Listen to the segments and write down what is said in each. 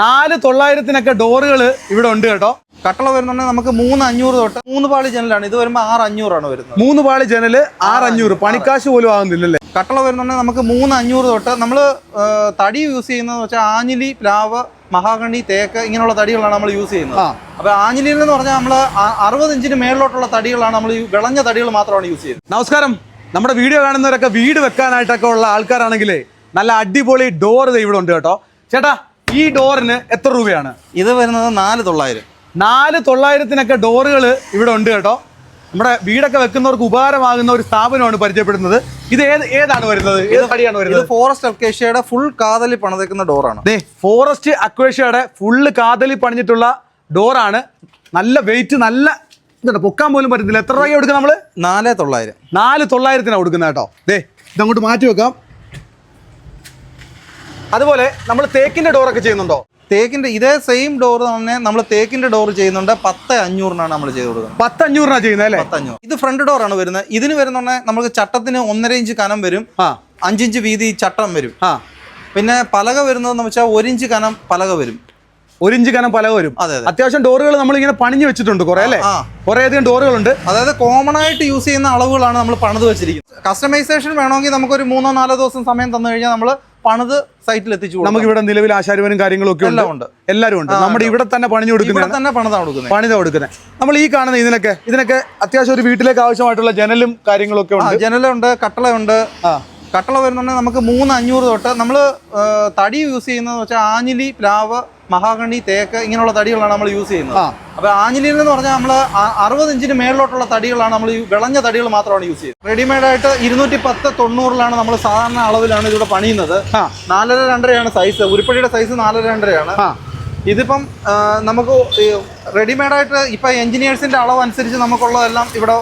നാല് തൊള്ളായിരത്തിനൊക്കെ ഡോറുകൾ ഇവിടെ ഉണ്ട് കേട്ടോ. കട്ടള വരുന്നുണ്ടെങ്കിൽ നമുക്ക് മൂന്ന് അഞ്ഞൂറ് തൊട്ട് മൂന്ന് പാളി ജനലാണ്. ഇത് വരുമ്പോൾ ആറ് അഞ്ഞൂറാണ് വരുന്നത്. മൂന്ന് പാളി ജനൽ ആറ് അഞ്ഞൂറ്. പണിക്കാശ് പോലും ആകുന്നില്ലല്ലേ കട്ടള വരുന്നുണ്ടെങ്കിൽ നമുക്ക് മൂന്ന് അഞ്ഞൂറ് തൊട്ട് നമ്മൾ തടി യൂസ് ചെയ്യുന്നതെന്ന് വെച്ചാൽ ആഞ്ഞിലി പ്ലാവ് മഹാഗണി തേക്ക് ഇങ്ങനെയുള്ള തടികളാണ് നമ്മൾ യൂസ് ചെയ്യുന്നത്. അപ്പൊ ആഞ്ഞിലിയിൽ എന്ന് പറഞ്ഞാൽ നമ്മൾ അറുപത് ഇഞ്ചിന് മേളിലോട്ടുള്ള തടികളാണ് നമ്മൾ വിളഞ്ഞ തടികൾ മാത്രമാണ് യൂസ് ചെയ്യുന്നത്. നമസ്കാരം. നമ്മുടെ വീഡിയോ കാണുന്നവരൊക്കെ വീട് വെക്കാനായിട്ടൊക്കെ ഉള്ള ആൾക്കാരാണെങ്കിലേ നല്ല അടിപൊളി ഡോർ ഇവിടെ ഉണ്ട് കേട്ടോ. ചേട്ടാ ഈ ഡോറിന് എത്ര രൂപയാണ്? ഇത് വരുന്നത് നാല് തൊള്ളായിരം. നാല് തൊള്ളായിരത്തിനൊക്കെ ഡോറുകൾ ഇവിടെ ഉണ്ട് കേട്ടോ. നമ്മുടെ വീടൊക്കെ വെക്കുന്നവർക്ക് ഉപകാരമാകുന്ന ഒരു സ്ഥാപനമാണ് പരിചയപ്പെടുന്നത്. ഇത് ഏത് ഏതാണ് വരുന്നത്? ഏത് പടിയാണ് വരുന്നത്? ഫോറസ്റ്റ് അക്വേഷ്യയുടെ ഫുൾ കാതലി പണിതേക്കുന്ന ഡോറാണ്. ഫോറസ്റ്റ് അക്വേഷ്യയുടെ ഫുള്ള് കാതലി പണിഞ്ഞിട്ടുള്ള ഡോറാണ്. നല്ല വെയിറ്റ് നല്ല ഇതുണ്ട്. പൊക്കാൻ പോലും പറ്റുന്നില്ല എത്ര രൂപ കൊടുക്കുക നമ്മൾ നാല് തൊള്ളായിരം. നാല് തൊള്ളായിരത്തിനാണ് കൊടുക്കുന്നത് കേട്ടോ. ദേ ഇതങ്ങോട്ട് മാറ്റി വെക്കാം. അതുപോലെ നമ്മൾ തേക്കിന്റെ ഡോറൊക്കെ ചെയ്യുന്നുണ്ടോ? തേക്കിന്റെ ഇതേ സെയിം ഡോർ തന്നെ നമ്മൾ തേക്കിന്റെ ഡോർ ചെയ്യുന്നുണ്ട്. പത്ത് അഞ്ഞൂറിനാണ് നമ്മൾ ചെയ്ത് കൊടുക്കുന്നത്. പത്ത് അഞ്ഞൂറിനാണ് ചെയ്യുന്നത് അല്ലേ? പത്തഞ്ഞൂറ് ഇത് ഫ്രണ്ട് ഡോർ ആണ് വരുന്നത്. ഇതിന് വരുന്നുണ്ടെ നമുക്ക് ചട്ടത്തിന് ഒന്നര ഇഞ്ച് കനം വരും. ആ. അഞ്ചിഞ്ച് വീതി ചട്ടം വരും. ആ. പിന്നെ പലക വരുന്നതെന്ന് വെച്ചാൽ ഒരിഞ്ച് കനം പലക വരും. ഒരിഞ്ച് കനം പലക വരും. അതെ അതെ. അത്യാവശ്യം ഡോറുകൾ നമ്മൾ ഇങ്ങനെ പണിഞ്ഞു വെച്ചിട്ടുണ്ട് കുറെ അല്ലേ? കുറെ അധികം ഡോറുകളുണ്ട്. അതായത് കോമൺ ആയിട്ട് യൂസ് ചെയ്യുന്ന അളവുകളാണ് നമ്മൾ പണിത് വെച്ചിരിക്കുന്നത്. കസ്റ്റമൈസേഷൻ വേണമെങ്കിൽ നമുക്കൊരു മൂന്നോ നാലോ ദിവസം സമയം തന്നു കഴിഞ്ഞാൽ നമ്മൾ പണിത് സൈറ്റിൽ എത്തിച്ചു. നമുക്ക് ഇവിടെ നിലവിൽ ആശാരിവനും കാര്യങ്ങളും ഒക്കെ എല്ലാം ഉണ്ട് എല്ലാവരും ഉണ്ട്. നമ്മുടെ ഇവിടെ തന്നെ പണിഞ്ഞു ഇവിടെ കൊടുക്കുന്നതാണ്. തന്നെ പണിതാ കൊടുക്കുന്നത് പണിതാ കൊടുക്കുന്നത് നമ്മൾ ഈ കാണുന്ന ഇതിനൊക്കെ ഇതിനൊക്കെ അത്യാവശ്യം ഒരു വീട്ടിലേക്ക് ആവശ്യമായിട്ടുള്ള ജനലും കാര്യങ്ങളൊക്കെ ഉണ്ട്. ജനലുണ്ട് കട്ടളയുണ്ട്. കട്ടള വരുന്നുണ്ടെങ്കിൽ നമുക്ക് മൂന്ന് അഞ്ഞൂറ് തൊട്ട് നമ്മൾ തടി യൂസ് ചെയ്യുന്നതെന്ന് വെച്ചാൽ ആഞ്ഞിലി പ്ലാവ് മഹാഗണി തേക്ക് ഇങ്ങനെയുള്ള തടികളാണ് നമ്മൾ യൂസ് ചെയ്യുന്നത്. അപ്പൊ ആഞ്ഞിലിയിൽ എന്ന് പറഞ്ഞാൽ നമ്മൾ അറുപത് ഇഞ്ചിന് മേളിലോട്ടുള്ള തടികളാണ് നമ്മൾ വിളഞ്ഞ തടികൾ മാത്രമാണ് യൂസ് ചെയ്യുന്നത്. റെഡിമെയ്ഡ് ആയിട്ട് ഇരുന്നൂറ്റി പത്ത് തൊണ്ണൂറിലാണ് നമ്മൾ സാധാരണ അളവിലാണ് ഇതിവിടെ പണിയുന്നത്. നാലര രണ്ടരയാണ് സൈസ് ഉരുപ്പടിയുടെ സൈസ് നാലര രണ്ടരയാണ്. ഇതിപ്പം നമുക്ക് റെഡിമെയ്ഡ് ആയിട്ട് ഇപ്പൊ എഞ്ചിനീയേഴ്സിന്റെ അളവ് അനുസരിച്ച് നമുക്കുള്ളതെല്ലാം ഇവിടെ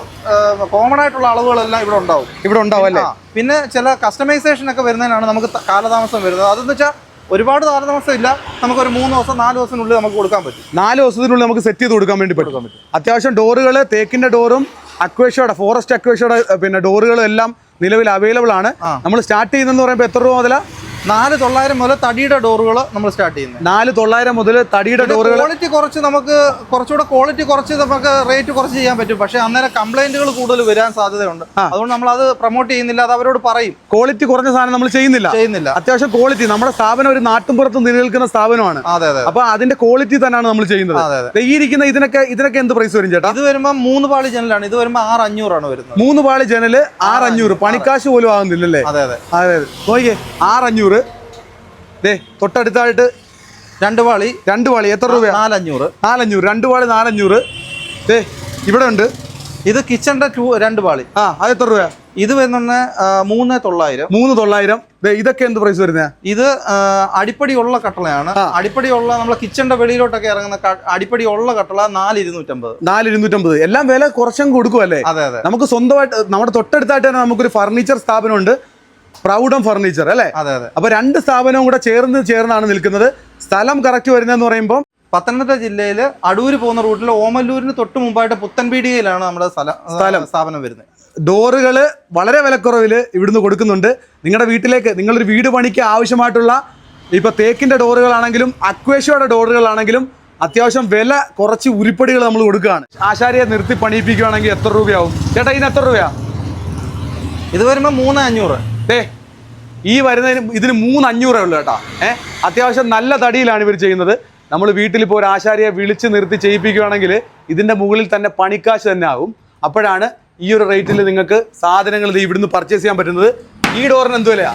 കോമൺ ആയിട്ടുള്ള അളവുകളെല്ലാം ഇവിടെ ഉണ്ടാവും. ഇവിടെ ഉണ്ടാവും അല്ലേ? പിന്നെ ചില കസ്റ്റമൈസേഷൻ ഒക്കെ വരുന്നതിനാണ് നമുക്ക് കാലതാമസം വരുന്നത്. അതെന്ന് വെച്ചാൽ ഒരുപാട് താരതമസം ഇല്ല നമുക്ക് ഒരു മൂന്ന് ദിവസം നാല് ദിവസത്തിനുള്ളിൽ നമുക്ക് കൊടുക്കാൻ പറ്റും. നാല് ദിവസത്തിനുള്ളിൽ നമുക്ക് സെറ്റ് ചെയ്ത് കൊടുക്കാൻ വേണ്ടി പറ്റും. അത്യാവശ്യം ഡോറുകൾ തേക്കിന്റെ ഡോറും അക്വേഷയുടെ ഫോറസ്റ്റ് അക്വേഷയുടെ പിന്നെ ഡോറുകളും എല്ലാം നിലവിൽ അവൈലബിൾ ആണ്. നമ്മൾ സ്റ്റാർട്ട് ചെയ്യുന്നതെന്ന് പറയുമ്പോൾ എത്ര രൂപ മുതലാ? നാല് തൊള്ളായിരം മുതൽ തടിയുടെ ഡോറുകൾ നമ്മൾ സ്റ്റാർട്ട് ചെയ്യുന്നത് നാല് തൊള്ളായിരം മുതൽ തടിയുടെ ഡോറുകൾ ക്വാളിറ്റി കുറച്ച് നമുക്ക് കുറച്ചുകൂടെ ക്വാളിറ്റി കുറച്ച് നമുക്ക് റേറ്റ് കുറച്ച് ചെയ്യാൻ പറ്റും. പക്ഷെ അന്നേരം കംപ്ലൈന്റുകൾ കൂടുതൽ വരാൻ സാധ്യതയുണ്ട്. അതുകൊണ്ട് നമ്മൾ അത് പ്രൊമോട്ട് ചെയ്യുന്നില്ല അത് അവരോട് പറയും. ക്വാളിറ്റി കുറഞ്ഞ സാധനം നമ്മൾ ചെയ്യുന്നില്ല. ചെയ്യുന്നില്ല. അത്യാവശ്യം ക്വാളിറ്റി നമ്മുടെ സ്ഥാപനം ഒരു നാട്ടുംപുറത്ത് നിലനിൽക്കുന്ന സ്ഥാപനമാണ്. അതെ അതെ അപ്പൊ അതിന്റെ ക്വാളിറ്റി തന്നെയാണ് നമ്മൾ ചെയ്യുന്നത്. ഈ ഇരിക്കുന്ന ഇതിനൊക്കെ ഇതിനൊക്കെ എന്ത് പ്രൈസ് വരും ചേട്ടാ? ഇത് വരുമ്പോൾ മൂന്ന് പാളി ജനലാണ്. ഇത് വരുമ്പോൾ ആറ് അഞ്ഞൂറാണ് വരുന്നത്. മൂന്ന് പാളി ജനൽ ആറ് അഞ്ഞൂറ്. പണിക്കാശ് പോലും ആകുന്നില്ലല്ലേ അതെ അതെ. അതെ അതെ. നോക്കിയേ ആറ് അഞ്ഞൂറ്. ദേ തൊട്ടടുത്തായിട്ട് രണ്ട് വാളി രണ്ട് വാളി. എത്ര രൂപ നാലഞ്ഞൂറ്. നാലഞ്ഞൂറ്. രണ്ട് വാളി നാലഞ്ഞൂറ്. ദേ ഇവിടെ ഉണ്ട്. ഇത് കിച്ചണിന്റെ ടൂ രണ്ട് വാളി. ആ അത് എത്ര രൂപ ഇത് വരുന്ന മൂന്ന് തൊള്ളായിരം. മൂന്ന് തൊള്ളായിരം. ഇതൊക്കെ എന്ത് പ്രൈസ് വരുന്നത് ഇത് അടിപ്പടിയുള്ള കട്ടളയാണ്. അടിപ്പടിയുള്ള നമ്മളെ കിച്ചണിന്റെ വെളിയിലോട്ടൊക്കെ ഇറങ്ങുന്ന അടിപ്പടിയുള്ള കട്ടള നാല് ഇരുന്നൂറ്റമ്പത് നാല് ഇരുന്നൂറ്റമ്പത് എല്ലാം വില കുറച്ചും കൊടുക്കുമല്ലേ അതെ അതെ. നമുക്ക് സ്വന്തമായിട്ട് നമ്മുടെ തൊട്ടടുത്തായിട്ട് തന്നെ നമുക്കൊരു ഫർണിച്ചർ സ്ഥാപനമുണ്ട്. പ്രൗഡം ഫർണിച്ചർ അല്ലേ? അതെ അതെ. അപ്പൊ രണ്ട് സ്ഥാപനവും കൂടെ ചേർന്ന് ചേർന്നാണ് നിൽക്കുന്നത്. സ്ഥലം കറക്റ്റ് വരുന്നതെന്ന് പറയുമ്പോൾ പത്തനംതിട്ട ജില്ലയിൽ അടൂർ പോകുന്ന റൂട്ടിൽ ഓമല്ലൂരിന് തൊട്ട് മുമ്പായിട്ട് പുത്തൻപീടികയിലാണ് നമ്മുടെ സ്ഥലം. സ്ഥാപനം വരുന്നത്. ഡോറുകൾ വളരെ വിലക്കുറവിൽ ഇവിടുന്ന് കൊടുക്കുന്നുണ്ട്. നിങ്ങളുടെ വീട്ടിലേക്ക് നിങ്ങളൊരു വീട് പണിക്ക് ആവശ്യമായിട്ടുള്ള ഇപ്പൊ തേക്കിന്റെ ഡോറുകളാണെങ്കിലും അക്വേഷയുടെ ഡോറുകളാണെങ്കിലും അത്യാവശ്യം വില കുറച്ച് ഉരുപ്പടികൾ നമ്മൾ കൊടുക്കുകയാണ്. ആശാരിയെ നിർത്തി പണിയിപ്പിക്കുകയാണെങ്കിൽ എത്ര രൂപയാവും? ചേട്ടാ ഇതിന് എത്ര രൂപയാ? ഇത് വരുമ്പോൾ മൂന്ന് അഞ്ഞൂറ്. ദേ ഈ വരുന്നതിന് ഇതിന് മൂന്ന് അഞ്ഞൂറേ ഉള്ളൂ കേട്ടോ. ഏഹ് അത്യാവശ്യം നല്ല തടിയിലാണ് ഇവർ ചെയ്യുന്നത്. നമ്മൾ വീട്ടിൽ ഇപ്പോൾ ഒരു ആശാരിയെ വിളിച്ച് നിർത്തി ചെയ്യിപ്പിക്കുകയാണെങ്കിൽ ഇതിന്റെ മുകളിൽ തന്നെ പണിക്കാശ് തന്നെ ആകും അപ്പോഴാണ് ഈ ഒരു റേറ്റിൽ നിങ്ങൾക്ക് സാധനങ്ങൾ ഇവിടുന്ന് പർച്ചേസ് ചെയ്യാൻ പറ്റുന്നത്. ഈ ഡോറിന് എന്ത് വിലയാ?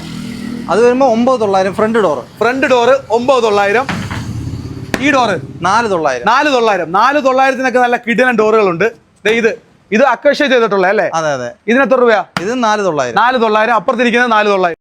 അത് വരുമ്പോൾ ഒമ്പത് തൊള്ളായിരം ഫ്രണ്ട് ഡോറ് ഫ്രണ്ട് ഡോറ് ഒമ്പത് തൊള്ളായിരം. ഈ ഡോറ് നാല് തൊള്ളായിരം. നാല് തൊള്ളായിരം. നാല് തൊള്ളായിരത്തിനൊക്കെ നല്ല കിടിലൻ ഡോറുകളുണ്ട് ഇത് ഇത് അക്വേഷൻ ചെയ്തിട്ടുള്ള അല്ലേ? അതെ അതെ. ഇതിന് എത്ര രൂപയാ? ഇത് നാല് തൊള്ളായിരം. നാല് തൊള്ളായിരം അപ്പുറത്തിരിക്കുന്നത് നാല് തൊള്ളായിരം.